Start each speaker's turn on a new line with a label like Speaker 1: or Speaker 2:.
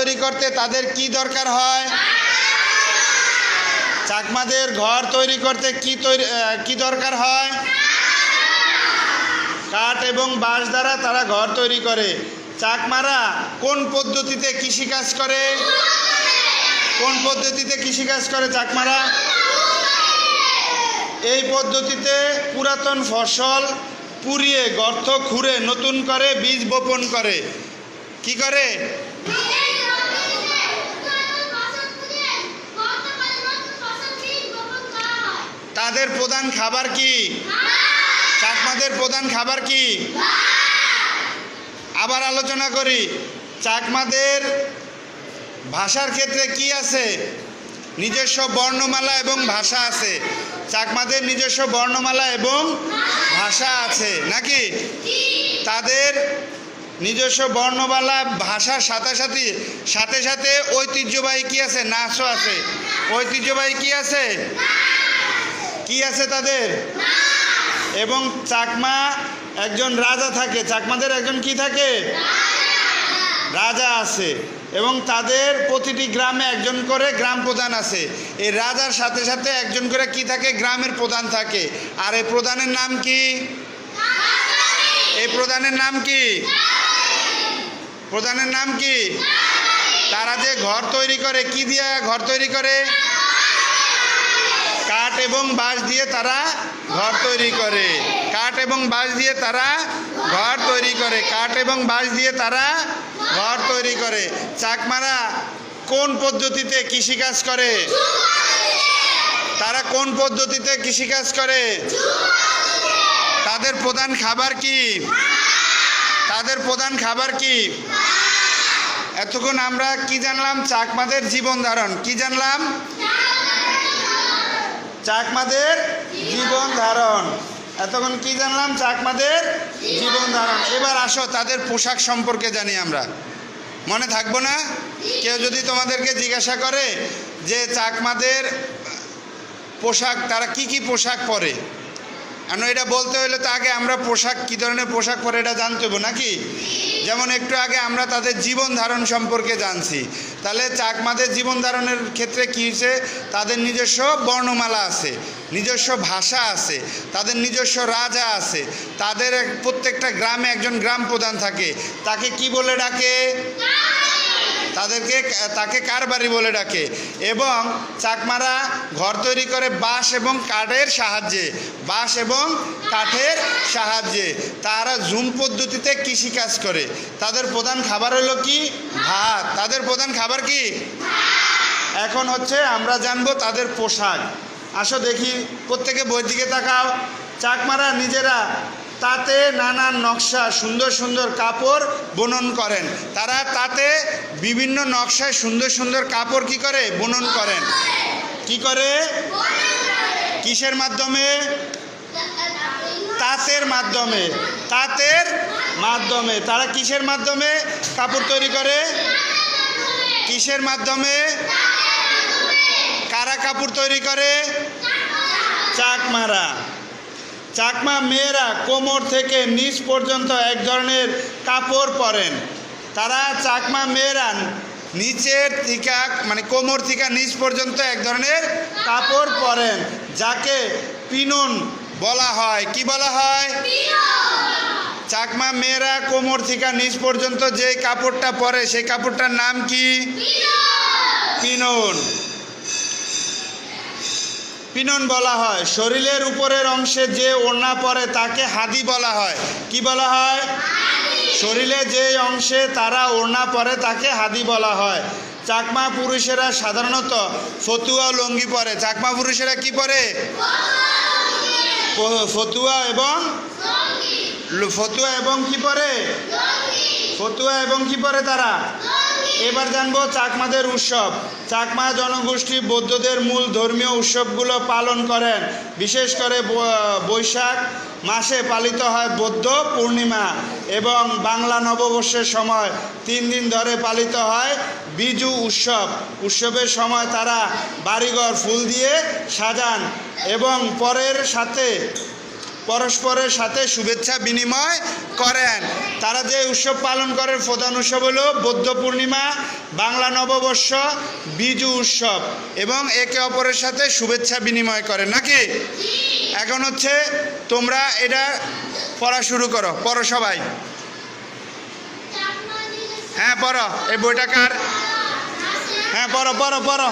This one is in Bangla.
Speaker 1: তৈরি করতে তাদের কি দরকার হয়? চাকমাদের ঘর তৈরি করতে কি তৈরি কি দরকার হয়? কাঠ এবং বাঁশ দ্বারা তারা ঘর তৈরি করে। চাকমারা কোন পদ্ধতিতে কৃষিকাজ করে? কোন পদ্ধতিতে কৃষিকাজ করে চাকমারা? এই পদ্ধতিতে পুরাতন ফসল পুড়িয়ে গর্ত খুঁড়ে নতুন করে বীজ বপন করে। কি করে? তাদের প্রধান খাবার কি? চাকমাদের প্রধান খাবার কি? আবার আলোচনা করি। চাকমাদের ভাষার ক্ষেত্রে কি আছে? নিজস্ব বর্ণমালা এবং ভাষা আছে। চাকমাদের নিজস্ব বর্ণমালা এবং ভাষা আছে, নাকি? তাদের নিজস্ব বর্ণমালা ভাষার সাথে সাথে সাথে সাথে ঐতিহ্যবাহী কি আছে? নাচও আছে। ঐতিহ্যবাহী কি আছে? কি আছে তাদের? এবং চাকমা একজন রাজা থাকে। চাকমাদের একজন কি থাকে? রাজা আছে। এবং তাদের প্রতিটি গ্রামে একজন করে গ্রাম প্রধান আছে। এই রাজার সাথে সাথে একজন করে কি থাকে? গ্রামের প্রধান থাকে। আর এই প্রধানের নাম কি? এই প্রধানের নাম কি? প্রধানের নাম কি? তারা যে ঘর তৈরি করে, কি দিয়ে ঘর তৈরি করে? এবং বাঁশ দিয়ে তারা ঘর তৈরি করে। কাঠ এবং বাঁশ দিয়ে তারা ঘর তৈরি করে। কাঠ এবং বাঁশ দিয়ে তারা ঘর তৈরি করে। চাকমারা কোন পদ্ধতিতে কৃষিকাজ করে? তারা কোন পদ্ধতিতে কৃষিকাজ করে? তাদের প্রধান খাবার কি? তাদের প্রধান খাবার কি? এতক্ষণ আমরা কি জানলাম? চাকমাদের জীবন ধারণ। কি জানলাম? চাকমাদের জীবন ধারণ। এতক্ষণ কি জানলাম? চাকমাদের জীবন ধারণ। এবার আসো, তাদের পোশাক সম্পর্কে জানি আমরা। মনে থাকব না? কেউ যদি তোমাদেরকে জিজ্ঞাসা করে যে চাকমাদের পোশাক, তারা কি কি পোশাক পরে? কারণ এটা বলতে হলে তো আগে আমরা পোশাক, কী ধরনের পোশাক পরে এটা জানতে হব নাকি? যেমন একটু আগে আমরা তাদের জীবন ধারণ সম্পর্কে জানছি। তাহলে চাকমাদের জীবন ধারণের ক্ষেত্রে কী হয়েছে? তাদের নিজস্ব বর্ণমালা আছে, নিজস্ব ভাষা আছে, তাদের নিজস্ব রাজা আছে, তাদের প্রত্যেকটা গ্রামে একজন গ্রাম প্রধান থাকে, তাকে কি বলে ডাকে? তাদেরকে, তাকে কারবারি বলে ডাকে এবং চাকমারা ঘর তৈরি করে বাঁশ এবং কাঠের সাহায্যে, বাঁশ এবং কাঠের সাহায্যে। তারা ঝুম পদ্ধতিতে কৃষিকাজ করে। তাদের প্রধান খাবার হলো কি? ভাত। তাদের প্রধান খাবার কি? এখন হচ্ছে আমরা জানব তাদের পোশাক। আসো দেখি, প্রত্যেকে বইয়ের দিকে তাকাও। চাকমারা নিজেরা তাতে নানান নকশা, সুন্দর সুন্দর কাপড় বুনন করেন। তারা তাতে বিভিন্ন নকশায় সুন্দর সুন্দর কাপড় কি করে? বুনন করেন। কি করে? কিসের মাধ্যমে? তাঁতের মাধ্যমে। তাঁতের মাধ্যমে। তারা কিসের মাধ্যমে কাপড় তৈরি করে? কিসের মাধ্যমে? কারা কাপড় তৈরি করে? চাকমারা। চাকমা মেয়েরা কোমর থেকে নিচ পর্যন্ত এক ধরনের কাপড় পরেন। তারা চাকমা মেয়েরা নিচের থিকা মানে কোমর থেকে নিচ পর্যন্ত এক ধরনের কাপড় পরেন যাকে পিনন বলা হয়। কি বলা হয়? চাকমা মেয়েরা কোমর থিকা নিচ পর্যন্ত যে কাপড়টা পরে সেই কাপড়টার নাম কি? পিনন। পিনন বলা হয়। শরীরের উপরের অংশে যে ওড়না পরে তাকে হাদি বলা হয়। কি বলা হয়? শরীরে যে অংশে তারা ওড়না পরে তাকে হাদি বলা হয়। চাকমা পুরুষেরা সাধারণত ফতুয়া লুঙ্গি পরে। চাকমা পুরুষেরা কি পরে? ফতুয়া এবং ফতুয়া এবং কি পরে? ফতুয়া এবং কি পরে তারা? এবার জানব চাকমাদের উৎসব। চাকমা জনগোষ্ঠী বৌদ্ধদের মূল ধর্মীয় উৎসবগুলো পালন করেন। বিশেষ করে বৈশাখ মাসে পালিত হয় বৌদ্ধ পূর্ণিমা এবং বাংলা নববর্ষের সময় তিন দিন ধরে পালিত হয় বিজু উৎসব। উৎসবের সময় তারা বাড়িঘর ফুল দিয়ে সাজান এবং পরের সাথে, পরস্পরের সাথে শুভেচ্ছা বিনিময় করেন। তারা যে উৎসব পালন করেন, প্রধান উৎসব হলো বৌদ্ধ পূর্ণিমা, বাংলা নববর্ষ, বিজু উৎসব এবং একে অপরের সাথে শুভেচ্ছা বিনিময় করেন, নাকি? এখন হচ্ছে তোমরা এটা পড়া শুরু করো, পড়ো সবাই। হ্যাঁ পড়ো, এই বইটা কার? হ্যাঁ পড়ো পড়ো পড়ো।